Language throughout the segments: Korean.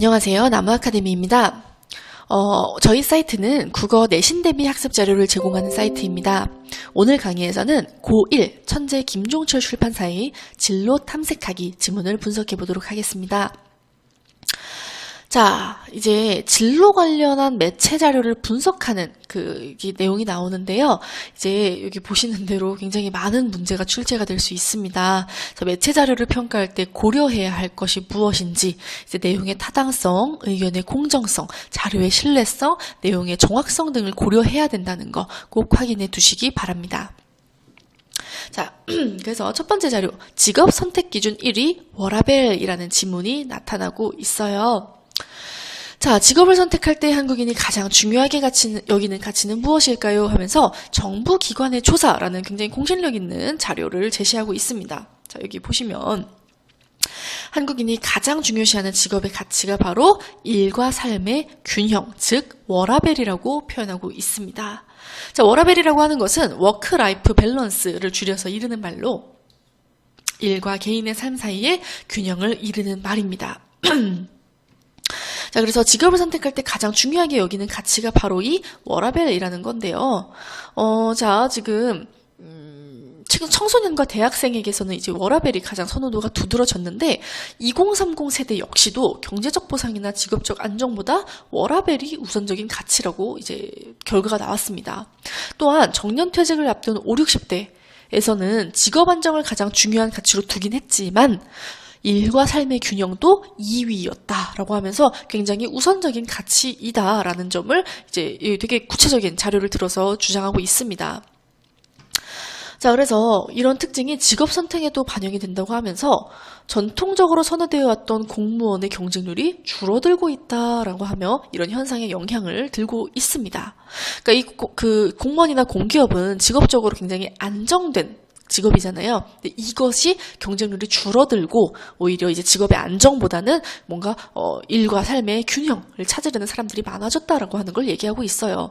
안녕하세요. 나무 아카데미입니다. 어, 저희 사이트는 국어 내신 대비 학습 자료를 제공하는 사이트입니다. 오늘 강의에서는 고1 천재 김종철 출판사의 진로 탐색하기 지문을 분석해 보도록 하겠습니다. 자, 이제 진로 관련한 매체 자료를 분석하는 그 내용이 나오는데요. 이제 여기 보시는 대로 굉장히 많은 문제가 출제가 될 수 있습니다. 매체 자료를 평가할 때 고려해야 할 것이 무엇인지, 이제 내용의 타당성, 의견의 공정성, 자료의 신뢰성, 내용의 정확성 등을 고려해야 된다는 거 꼭 확인해 두시기 바랍니다. 자, 그래서 첫 번째 자료, 직업 선택 기준 1위 워라벨이라는 지문이 나타나고 있어요. 자, 직업을 선택할 때 한국인이 가장 중요하게 가치는, 여기는 가치는 무엇일까요? 하면서 정부 기관의 조사라는 굉장히 공신력 있는 자료를 제시하고 있습니다. 자, 여기 보시면 한국인이 가장 중요시하는 직업의 가치가 바로 일과 삶의 균형, 즉 워라벨이라고 표현하고 있습니다. 자, 워라벨이라고 하는 것은 워크 라이프 밸런스를 줄여서 이르는 말로 일과 개인의 삶 사이에 균형을 이루는 말입니다. 자, 그래서 직업을 선택할 때 가장 중요하게 여기는 가치가 바로 이 워라벨이라는 건데요. 어, 자, 지금, 음, 지금 청소년과 대학생에게서는 이제 워라벨이 가장 선호도가 두드러졌는데 2030 세대 역시도 경제적 보상이나 직업적 안정보다 워라벨이 우선적인 가치라고 이제 결과가 나왔습니다. 또한 정년 퇴직을 앞둔 5, 60대 에서는 직업 안정을 가장 중요한 가치로 두긴 했지만 일과 삶의 균형도 2위였다라고 하면서 굉장히 우선적인 가치이다라는 점을 이제 되게 구체적인 자료를 들어서 주장하고 있습니다. 자, 그래서 이런 특징이 직업 선택에도 반영이 된다고 하면서 전통적으로 선호되어 왔던 공무원의 경쟁률이 줄어들고 있다라고 하며 이런 현상에 영향을 들고 있습니다. 그러니까 이 그 공무원이나 공기업은 직업적으로 굉장히 안정된 직업이잖아요. 근데 이것이 경쟁률이 줄어들고 오히려 이제 직업의 안정보다는 뭔가 어, 일과 삶의 균형을 찾으려는 사람들이 많아졌다라고 하는 걸 얘기하고 있어요.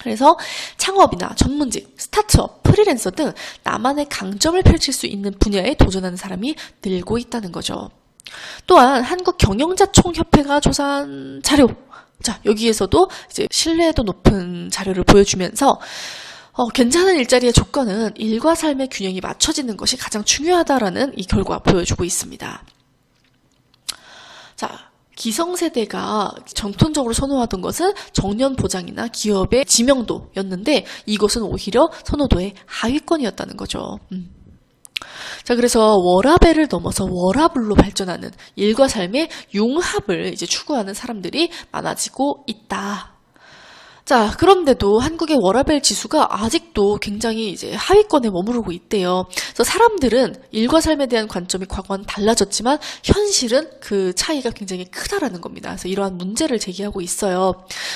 그래서 창업이나 전문직, 스타트업, 프리랜서 등 나만의 강점을 펼칠 수 있는 분야에 도전하는 사람이 늘고 있다는 거죠. 또한 한국 경영자총협회가 조사한 자료, 자 여기에서도 이제 신뢰도 높은 자료를 보여주면서 어, 괜찮은 일자리의 조건은 일과 삶의 균형이 맞춰지는 것이 가장 중요하다라는 이 결과 보여주고 있습니다. 자, 기성세대가 전통적으로 선호하던 것은 정년 보장이나 기업의 지명도였는데 이것은 오히려 선호도의 하위권이었다는 거죠. 음. 자, 그래서 워라벨을 넘어서 워라블로 발전하는 일과 삶의 융합을 이제 추구하는 사람들이 많아지고 있다. 자, 그런데도 한국의 워라벨 지수가 아직도 굉장히 이제 하위권에 머무르고 있대요. 그래서 사람들은 일과 삶에 대한 관점이 과거와는 달라졌지만 현실은 그 차이가 굉장히 크다라는 겁니다. 그래서 이러한 문제를 제기하고 있어요.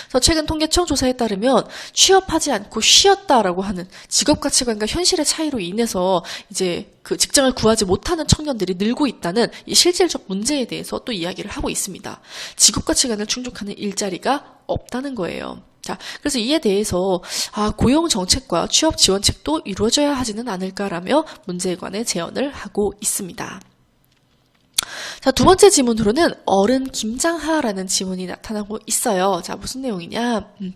그래서 최근 통계청 조사에 따르면 취업하지 않고 쉬었다라고 하는 직업 가치관과 현실의 차이로 인해서 이제 그 직장을 구하지 못하는 청년들이 늘고 있다는 이 실질적 문제에 대해서 또 이야기를 하고 있습니다. 직업 가치관을 충족하는 일자리가 없다는 거예요. 자, 그래서 이에 대해서 아, 고용 정책과 취업 지원책도 이루어져야 하지는 않을까라며 문제에 관해 제언을 하고 있습니다. 자, 두 번째 지문으로는 어른 김장하라는 지문이 나타나고 있어요. 자, 무슨 내용이냐? 음.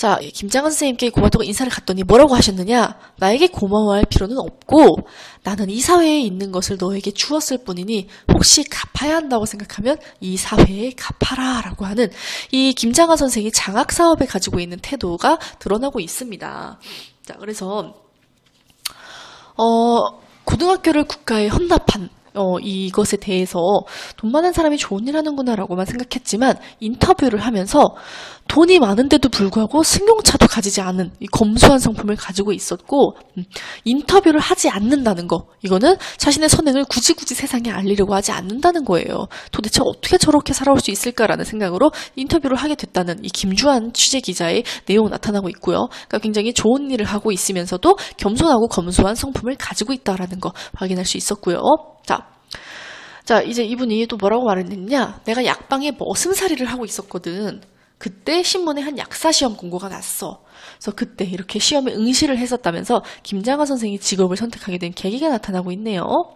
자, 김장은 선생님께 고맙다고 인사를 갔더니 뭐라고 하셨느냐? 나에게 고마워할 필요는 없고 나는 이 사회에 있는 것을 너에게 주었을 뿐이니 혹시 갚아야 한다고 생각하면 이 사회에 갚아라 라고 하는 이 김장하 선생이 장학 사업에 가지고 있는 태도가 드러나고 있습니다. 자, 그래서 어, 고등학교를 국가에 헌납한 어, 이것에 대해서 돈 많은 사람이 좋은 일 하는구나라고만 생각했지만 인터뷰를 하면서 돈이 많은데도 불구하고 승용차도 가지지 않은 이 검소한 성품을 가지고 있었고 음, 인터뷰를 하지 않는다는 거 이거는 자신의 선행을 굳이 굳이 세상에 알리려고 하지 않는다는 거예요. 도대체 어떻게 저렇게 살아올 수 있을까라는 생각으로 인터뷰를 하게 됐다는 이 김주한 취재 기자의 내용 나타나고 있고요. 그러니까 굉장히 좋은 일을 하고 있으면서도 겸손하고 검소한 성품을 가지고 있다라는 거 확인할 수 있었고요. 자, 자, 이제 이분이 또 뭐라고 말했느냐? 내가 약방에 머슴살이를 하고 있었거든. 그때 신문에 한 약사 시험 공고가 났어. 그래서 그때 이렇게 시험에 응시를 했었다면서 김장하 선생이 직업을 선택하게 된 계기가 나타나고 있네요.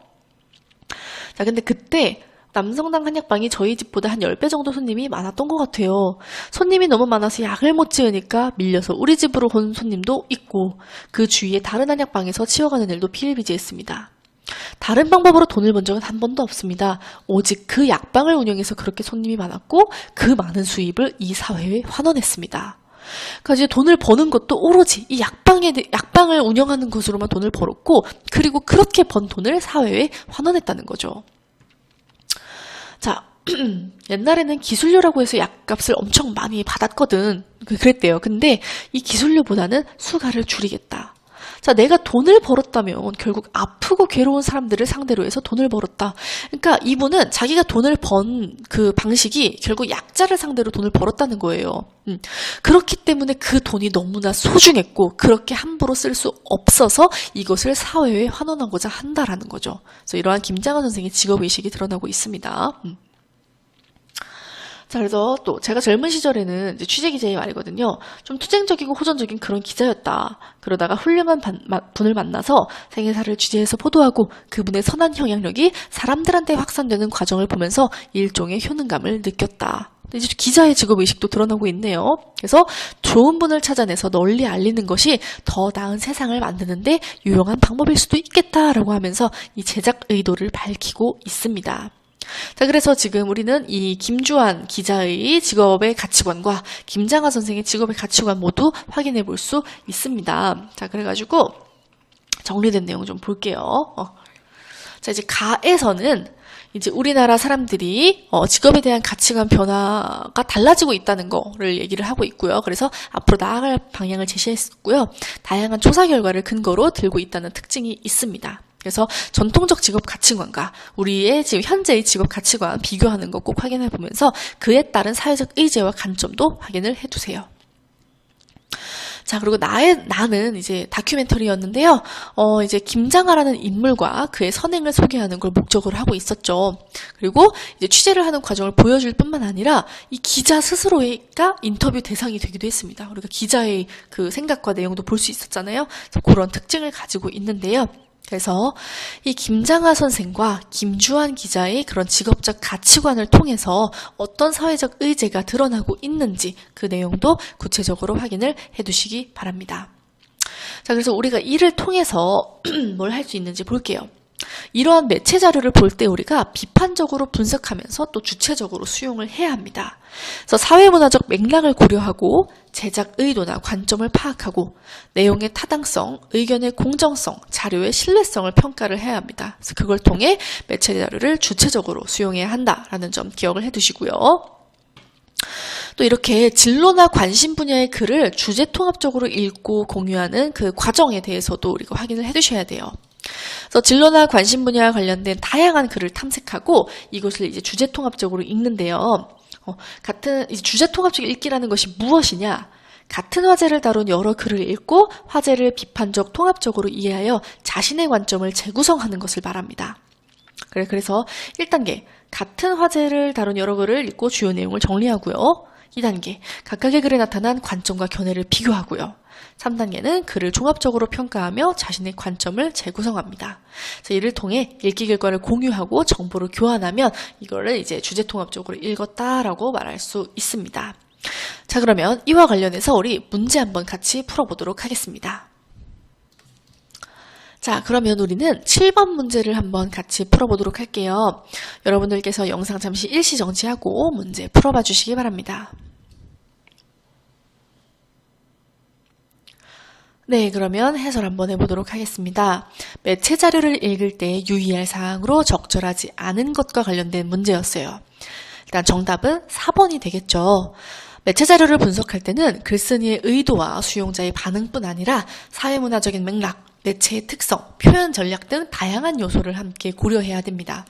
자, 근데 그때 남성당 한약방이 저희 집보다 한 10배 정도 손님이 많았던 것 같아요. 손님이 너무 많아서 약을 못 지으니까 밀려서 우리 집으로 온 손님도 있고 그 주위에 다른 한약방에서 치워가는 일도 비일비재했습니다. 다른 방법으로 돈을 번 적은 한 번도 없습니다. 오직 그 약방을 운영해서 그렇게 손님이 많았고 그 많은 수입을 이 사회에 환원했습니다. 그러니까 이제 돈을 버는 것도 오로지 이 약방에 대- 약방을 운영하는 것으로만 돈을 벌었고 그리고 그렇게 번 돈을 사회에 환원했다는 거죠. 자, 옛날에는 기술료라고 해서 약값을 엄청 많이 받았거든. 그- 그랬대요. 근데 이 기술료보다는 수가를 줄이겠다. 자, 내가 돈을 벌었다면 결국 아프고 괴로운 사람들을 상대로 해서 돈을 벌었다. 그러니까 이분은 자기가 돈을 번 그 방식이 결국 약자를 상대로 돈을 벌었다는 거예요. 음. 그렇기 때문에 그 돈이 너무나 소중했고 그렇게 함부로 쓸 수 없어서 이것을 사회에 환원하고자 한다라는 거죠. 그래서 이러한 김장한 선생의 직업의식이 드러나고 있습니다. 음. 자, 그래서 또 제가 젊은 시절에는 취재 기자의 말이거든요. 좀 투쟁적이고 호전적인 그런 기자였다. 그러다가 훌륭한 반- 마- 분을 만나서 생애사를 취재해서 보도하고 그분의 선한 영향력이 사람들한테 확산되는 과정을 보면서 일종의 효능감을 느꼈다. 이제 기자의 직업 의식도 드러나고 있네요. 그래서 좋은 분을 찾아내서 널리 알리는 것이 더 나은 세상을 만드는데 유용한 방법일 수도 있겠다라고 하면서 이 제작 의도를 밝히고 있습니다. 자, 그래서 지금 우리는 이 김주환 기자의 직업의 가치관과 김장하 선생의 직업의 가치관 모두 확인해 볼 수 있습니다. 자, 그래가지고 정리된 내용 좀 볼게요. 어. 자, 이제 가에서는 이제 우리나라 사람들이 어, 직업에 대한 가치관 변화가 달라지고 있다는 거를 얘기를 하고 있고요. 그래서 앞으로 나아갈 방향을 제시했고요. 다양한 조사 결과를 근거로 들고 있다는 특징이 있습니다. 그래서 전통적 직업 가치관과 우리의 지금 현재의 직업 가치관 비교하는 거 꼭 확인해 보면서 그에 따른 사회적 의제와 관점도 확인을 해 두세요. 자, 그리고 나의, 나는 이제 다큐멘터리였는데요. 어, 이제 김장하라는 인물과 그의 선행을 소개하는 걸 목적으로 하고 있었죠. 그리고 이제 취재를 하는 과정을 보여줄 뿐만 아니라 이 기자 스스로가 인터뷰 대상이 되기도 했습니다. 우리가 기자의 그 생각과 내용도 볼 수 있었잖아요. 그래서 그런 특징을 가지고 있는데요. 그래서 이 김장하 선생과 김주환 기자의 그런 직업적 가치관을 통해서 어떤 사회적 의제가 드러나고 있는지 그 내용도 구체적으로 확인을 해 두시기 바랍니다. 자, 그래서 우리가 이를 통해서 뭘 할 수 있는지 볼게요. 이러한 매체 자료를 볼 때 우리가 비판적으로 분석하면서 또 주체적으로 수용을 해야 합니다. 그래서 사회문화적 맥락을 고려하고 제작 의도나 관점을 파악하고 내용의 타당성, 의견의 공정성, 자료의 신뢰성을 평가를 해야 합니다. 그래서 그걸 통해 매체 자료를 주체적으로 수용해야 한다라는 점 기억을 해두시고요. 또 이렇게 진로나 관심 분야의 글을 주제 통합적으로 읽고 공유하는 그 과정에 대해서도 우리가 확인을 해두셔야 돼요. 그래서 진로나 관심 분야와 관련된 다양한 글을 탐색하고 이것을 이제 주제 통합적으로 읽는데요. 어, 같은 주제 통합적 읽기라는 것이 무엇이냐? 같은 화제를 다룬 여러 글을 읽고 화제를 비판적 통합적으로 이해하여 자신의 관점을 재구성하는 것을 말합니다. 그래, 그래서 1단계, 같은 화제를 다룬 여러 글을 읽고 주요 내용을 정리하고요. 2단계, 각각의 글에 나타난 관점과 견해를 비교하고요. 3단계는 글을 종합적으로 평가하며 자신의 관점을 재구성합니다. 그래서 이를 통해 읽기 결과를 공유하고 정보를 교환하면 이거를 이제 주제 통합적으로 읽었다라고 말할 수 있습니다. 자, 그러면 이와 관련해서 우리 문제 한번 같이 풀어보도록 하겠습니다. 자, 그러면 우리는 7번 문제를 한번 같이 풀어보도록 할게요. 여러분들께서 영상 잠시 일시 정지하고 문제 풀어봐 주시기 바랍니다. 네, 그러면 해설 한번 해보도록 하겠습니다. 매체 자료를 읽을 때 유의할 사항으로 적절하지 않은 것과 관련된 문제였어요. 일단 정답은 4번이 되겠죠. 매체 자료를 분석할 때는 글쓴이의 의도와 수용자의 반응뿐 아니라 사회문화적인 맥락, 매체의 특성, 표현 전략 등 다양한 요소를 함께 고려해야 됩니다.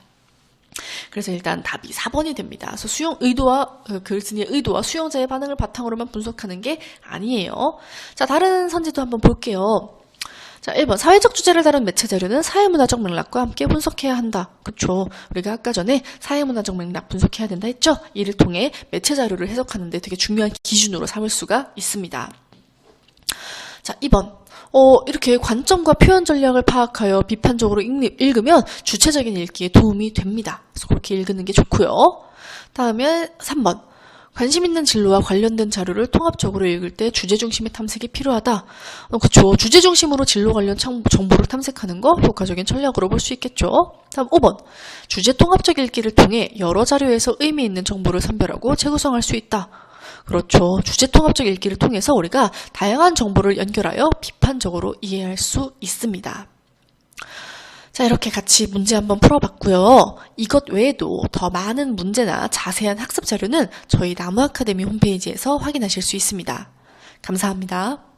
그래서 일단 답이 4번이 됩니다. 그래서 수용 의도와 그 글쓴이의 의도와 수용자의 반응을 바탕으로만 분석하는 게 아니에요. 자, 다른 선지도 한번 볼게요. 자, 1번. 사회적 주제를 다룬 매체 자료는 사회문화적 맥락과 함께 분석해야 한다. 그쵸. 우리가 아까 전에 사회문화적 맥락 분석해야 된다 했죠? 이를 통해 매체 자료를 해석하는데 되게 중요한 기준으로 삼을 수가 있습니다. 자, 2번. 어, 이렇게 관점과 표현 전략을 파악하여 비판적으로 읽, 읽으면 주체적인 읽기에 도움이 됩니다. 그래서 그렇게 읽는 게 좋고요. 다음에 3번. 관심 있는 진로와 관련된 자료를 통합적으로 읽을 때 주제 중심의 탐색이 필요하다. 어, 그쵸. 주제 중심으로 진로 관련 청- 정보를 탐색하는 거 효과적인 전략으로 볼 수 있겠죠. 다음 5번. 주제 통합적 읽기를 통해 여러 자료에서 의미 있는 정보를 선별하고 재구성할 수 있다. 그렇죠. 주제 통합적 읽기를 통해서 우리가 다양한 정보를 연결하여 비판적으로 이해할 수 있습니다. 자, 이렇게 같이 문제 한번 풀어봤고요. 이것 외에도 더 많은 문제나 자세한 학습 자료는 저희 나무 아카데미 홈페이지에서 확인하실 수 있습니다. 감사합니다.